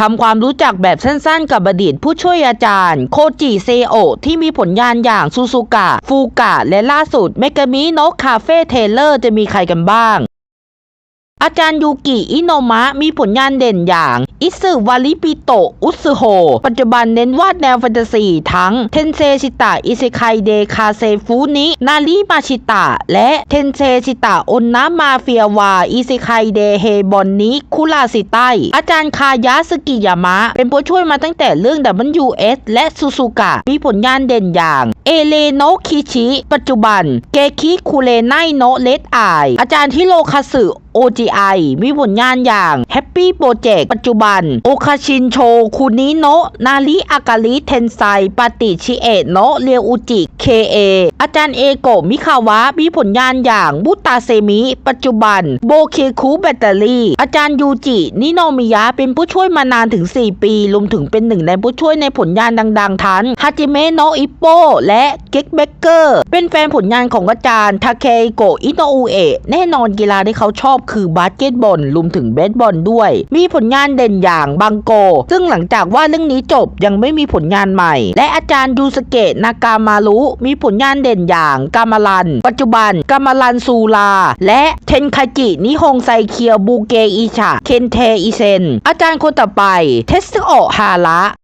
ทำความรู้จักแบบสั้นๆ กับอดีตผู้ช่วยอาจารย์ โคจิเซโอที่มีผลงานอย่างซูซูกะ ฟูกะ และล่าสุดเมกามิโนะคาเฟ่เทเลอร์จะมีใครกันบ้าง อาจารย์ยูกิอิโนมะมีผลงานเด่นอย่าง อิสึวาริปิโตอุสึโฮปัจจุบันเน้นวาดแนวแฟนตาซีทั้งเทนเซชิตะอิเซไคเดคาเซฟูนินาริมาชิตะ และเทนเซชิตะอนนามาเฟียวาอิเซไคเดเฮบอนนิคุราซิไตอาจารย์คายะสกิยามะ เป็นผู้ช่วยมาตั้งแต่เรื่อง WS และซูซูกะมีผลงานเด่นอย่าง เอเลโนะคิชิ ปัจจุบัน เกคิคุเรไนโนะเลดไออาจารย์ฮิโรคาสึ OGI มีผลงานอย่าง Happy Project ปัจจุบัน โอคาชินโช คุนิโนะนาริอากาลิเทนไซปาติชิเอะโนะเรียวอุจิ KA อาจารย์เอโกะมิคาวะ มีผลงานอย่างบุตาเซมิ ปัจจุบัน โบเคคุแบตเตอรี่ อาจารย์ยูจิ นิโนมิยะ เป็นผู้ช่วยมานานถึง 4 ปี รวมถึงเป็นหนึ่งในผู้ช่วยในผลงานดัง ๆ ทั้งฮาจิเมะโนะอิปโปและเก็กเบเกอร์เป็นแฟนผลงานของอาจารย์ทาเคอโกอิโนอุเอะแน่นอนกีฬาที่เขาชอบคือบาสเกตบอลรวมถึงเบสบอลด้วย มีผลงานเด่นอย่างบังโก ซึ่งหลังจากว่าเรื่องนี้จบยังไม่มีผลงานใหม่ และอาจารย์ยูสเกะนากามารุมีผลงานเด่นอย่างกามาลัน ปัจจุบันกามาลันซูราและเทนคาจินิฮงไซเคียวบูเกอิชะเคนเทอิเซน อาจารย์คนต่อไป เทสโอฮาระ